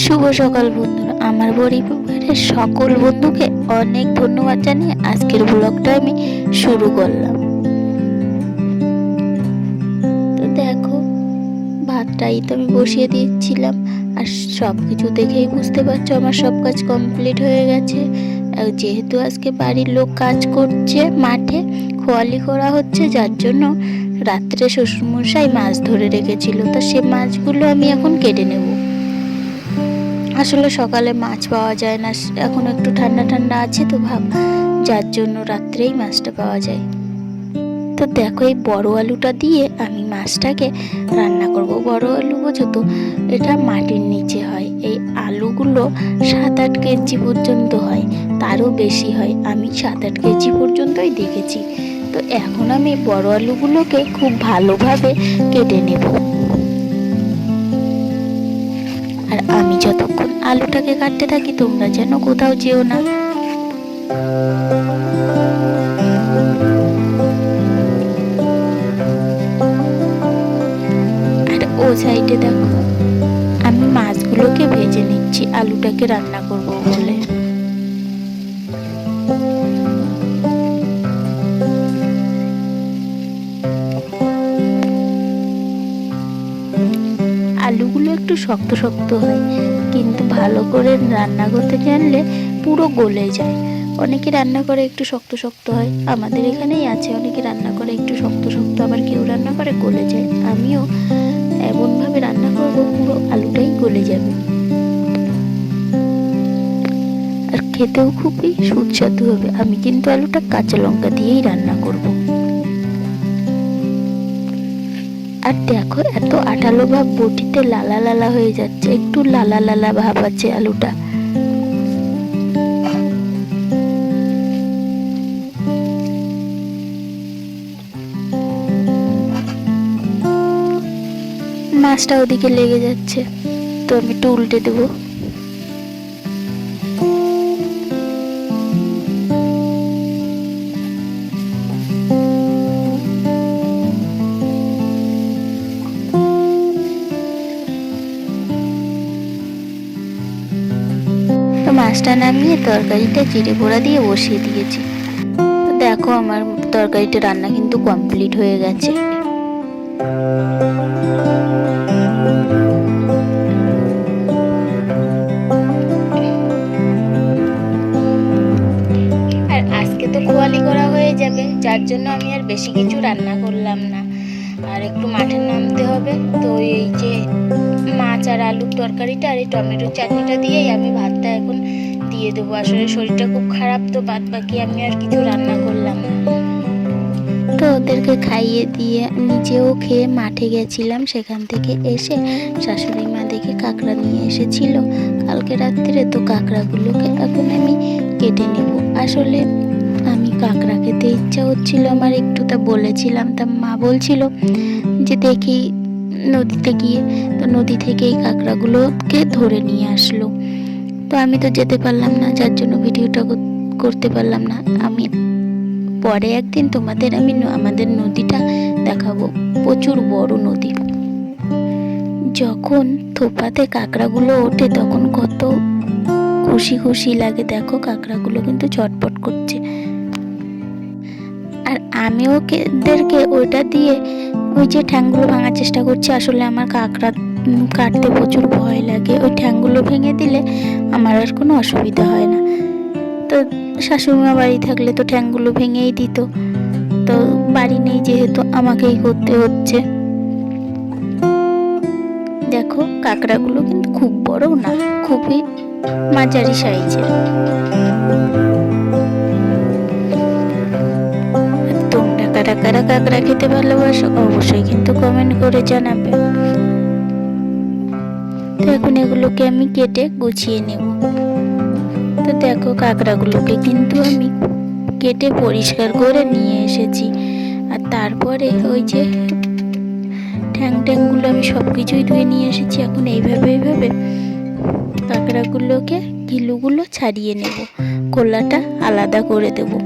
শুভ সকাল বন্ধুরা। আমার পরিবারের সকল বন্ধুকে অনেক ধন্যবাদ জানিয়ে আজকের ব্লগটা আমি শুরু করলাম। তো দেখো, ভাতটাই তো আমি বসিয়ে দিয়েছিলাম আর সব কিছু দেখেই বুঝতে পারছ আমার সব কাজ কমপ্লিট হয়ে গেছে। যেহেতু আজকে বাড়ির লোক কাজ করছে মাঠে, খোয়ালি করা হচ্ছে, যার জন্য রাত্রে শ্বশুরমশাই মাছ ধরে রেখেছিল। তো সে মাছগুলো আমি এখন কেটে নেব। আসলে সকালে মাছ পাওয়া যায় না, এখন একটু ঠান্ডা ঠান্ডা আছে তো ভাব, যার জন্য রাত্রেই মাছটা পাওয়া যায়। তো দেখো এই বড় আলুটা দিয়ে আমি মাছটাকে রান্না করব। বড় আলু বোঝো তো, এটা মাটির নিচে হয়। এই আলুগুলো সাত আট কেজি পর্যন্ত হয়, তারও বেশি হয়। আমি সাত আট কেজি পর্যন্তই দেখেছি। তো এখন আমি বড় আলুগুলোকে খুব ভালোভাবে কেটে নেব। আর আমি যতক্ষণ আলুটাকে কাটতে থাকি, তোমরা যেন কোথাও যেও না। আর ও সাইডে দেখো, আমি মাছগুলোকে ভেজে নিচ্ছি, আলুটাকে রান্না করব বলে। আলুগুলো একটু শক্ত শক্ত হয় কিন্তু ভালো করে রান্না করতে জানলে পুরো গলে যায়। অনেকে রান্না করে একটু শক্ত শক্ত হয়, আমাদের এখানেই আছে। অনেকে রান্না করে একটু শক্ত শক্ত, আবার কেউ রান্না করে গলে যায়। আমিও এমনভাবে রান্না করব, পুরো আলুটাই গলে যাবে। আর খেতেও খুবই সুস্বাদু হবে। আমি কিন্তু আলুটা কাঁচা লঙ্কা দিয়েই রান্না করব। আর দেখো, এত আঠালো ভাব বটিতে লালা লালা হয়ে যাচ্ছে, একটু লালা লালা ভাব আছে আলুটা। মাছটা ওদিকে লেগে যাচ্ছে, তো আমি একটু উল্টে দেবো। মাছটা নামিয়ে তরকারিটা জিরে পোড়া দিয়ে বসিয়ে দিয়েছি। দেখো আমার তরকারিটা রান্না কিন্তু কমপ্লিট হয়ে গেছে। আর আজকে তো খোয়ালি করা হয়ে যাবে, যার জন্য আমি আর বেশি কিছু রান্না করলাম না। আর একটু মাঠে নামতে হবে, তো এই যে মাছ আর আলুর তরকারিটা আর এই টমেটোর চাটনিটা দিয়েই আমি ভাতটা এখন দিয়ে দেবো। আসলে শরীরটা খুব খারাপ তো বাদ বাকি আমি আর কিছু রান্না করলাম না। তো ওদেরকে খাইয়ে দিয়ে নিজেও খেয়ে মাঠে গেছিলাম। সেখান থেকে এসে শাশুড়ি মা দেখে কাঁকড়া নিয়ে এসেছিল। কালকে রাত্রে তো কাঁকড়াগুলোকে এখন আমি কেটে নেব। আসলে আমি কাঁকড়া খেতে ইচ্ছা হচ্ছিল আমার একটু, তা বলেছিলাম। তা মা বলছিল যে দেখি নদীতে গিয়ে, তো নদী থেকে এই কাঁকড়াগুলোকে ধরে নিয়ে আসলো। তো আমি তো যেতে পারলাম না, যার জন্য ভিডিওটা করতে পারলাম না। আমি পরে একদিন তোমাদের আমি আমাদের নদীটা দেখাবো, প্রচুর বড় নদী। যখন থোপাতে কাঁকড়াগুলো ওঠে, তখন কত খুশি খুশি লাগে। দেখো কাঁকড়াগুলো কিন্তু চটপট করছে। আর আমি ওদেরকে ওইটা দিয়ে ওই যে ঠ্যাংগুলো ভাঙার চেষ্টা করছি, আসলে আমার কাঁকড়া কাটতে প্রচুর ভয় লাগে। ওই ঠ্যাংগুলো ভেঙে দিলে আমার আর কোনো অসুবিধা হয় না। তো শাশুড়িমা বাড়ি থাকলে তো ঠ্যাংগুলো ভেঙেই দিত। তো বাড়ি নেই যেহেতু, আমাকেই করতে হচ্ছে। দেখো, কাঁকড়াগুলো কিন্তু খুব বড় না, খুবই মাঝারি সাইজের। তোমরা কারা কারা কাঁকড়া খেতে ভালোবাসো অবশ্যই কিন্তু কমেন্ট করে জানাবে। তো এখন এগুলোকে আমি কেটে গুছিয়ে নেব। তো দেখো কাঁকড়াগুলোকে কিন্তু আমি কেটে পরিষ্কার করে নিয়ে এসেছি। আর তারপরে ওই যে ঠ্যাং ট্যাংগুলো আমি সব কিছুই ধুয়ে নিয়ে এসেছি। এখন এইভাবে এইভাবে কাঁকড়াগুলোকে গিলুগুলো ছাড়িয়ে নেব। কোলাটা আলাদা করে দেবো।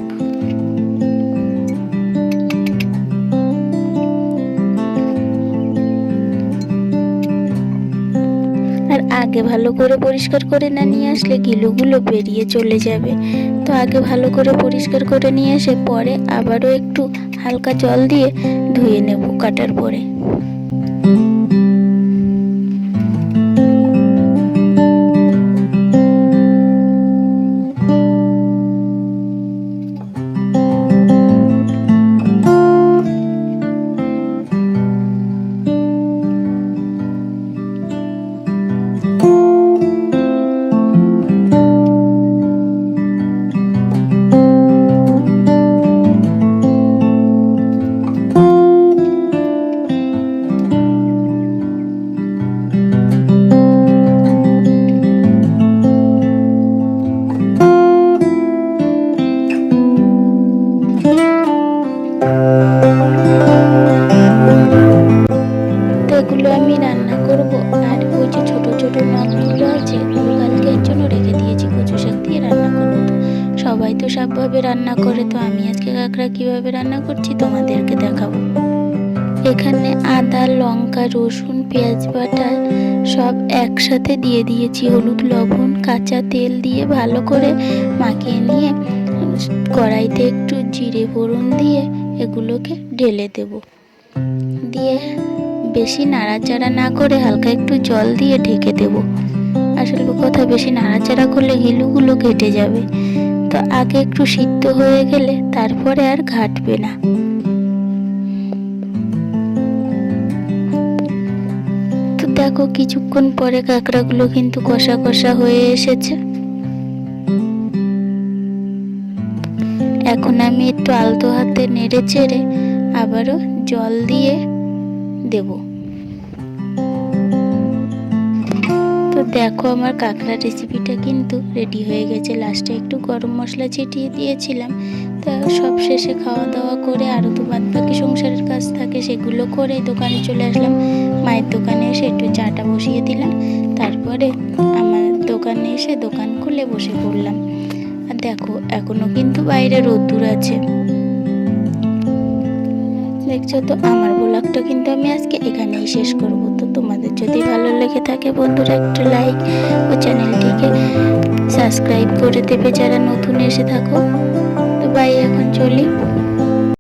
আগে ভালো করে পরিষ্কার করে না নিয়ে আসলে গিলুগুলো বেরিয়ে চলে যাবে। তো আগে ভালো করে পরিষ্কার করে নিয়ে এসে পরে আবারও একটু হালকা জল দিয়ে ধুয়ে নেব কাটার পরে। সবাই তো সবভাবে রান্না করে, তো আমি আজকে কাঁকড়া কীভাবে রান্না করছি তোমাদেরকে দেখাবো। এখানে আদা, লঙ্কা, রসুন, পেঁয়াজ বাটা সব একসাথে দিয়ে দিয়েছি, হলুদ, লবণ, কাঁচা তেল দিয়ে ভালো করে মাখিয়ে নিয়ে কড়াইতে একটু জিরে ফোড়ন দিয়ে এগুলোকে ঢেলে দেবো। দিয়ে বেশি নাড়াচাড়া না করে হালকা একটু জল দিয়ে ঢেকে দেব। আসলে কথা, বেশি নাড়াচাড়া করলে গিলুগুলো কেটে যাবে। তো আগে একটু সিদ্ধ হয়ে গেলে তারপরে আর ঘাটবে না। তো দেখো কিছুক্ষণ পরে কাঁকড়াগুলো কিন্তু কষা কষা হয়ে এসেছে। এখন আমি একটু আলতো হাতে নেড়ে চেড়ে আবারও জল দিয়ে দেব। দেখো আমার কাঁকড়া রেসিপিটা কিন্তু রেডি হয়ে গেছে। লাস্টে একটু গরম মশলা ছিটিয়ে দিয়েছিলাম। তো সব শেষে খাওয়া দাওয়া করে আরও তো বাদ বাকি সংসারের কাজ থাকে সেগুলো করে দোকানে চলে আসলাম। মায়ের দোকানে এসে একটু চাটা বসিয়ে দিলাম। তারপরে আমার দোকানে এসে দোকান খুলে বসে পড়লাম। আর দেখো এখনও কিন্তু বাইরে রোদ্দুর আছে। দেখছ তো? আমার ব্লগটা কিন্তু আমি আজকে এখানেই শেষ করব। তো তোমাদের যদি ভালো লেগে থাকে বন্ধুরা, একটা লাইক ও চ্যানেলটিকে সাবস্ক্রাইব করে দেবে যারা নতুন এসে থাকো। তো বাই এখন চলি।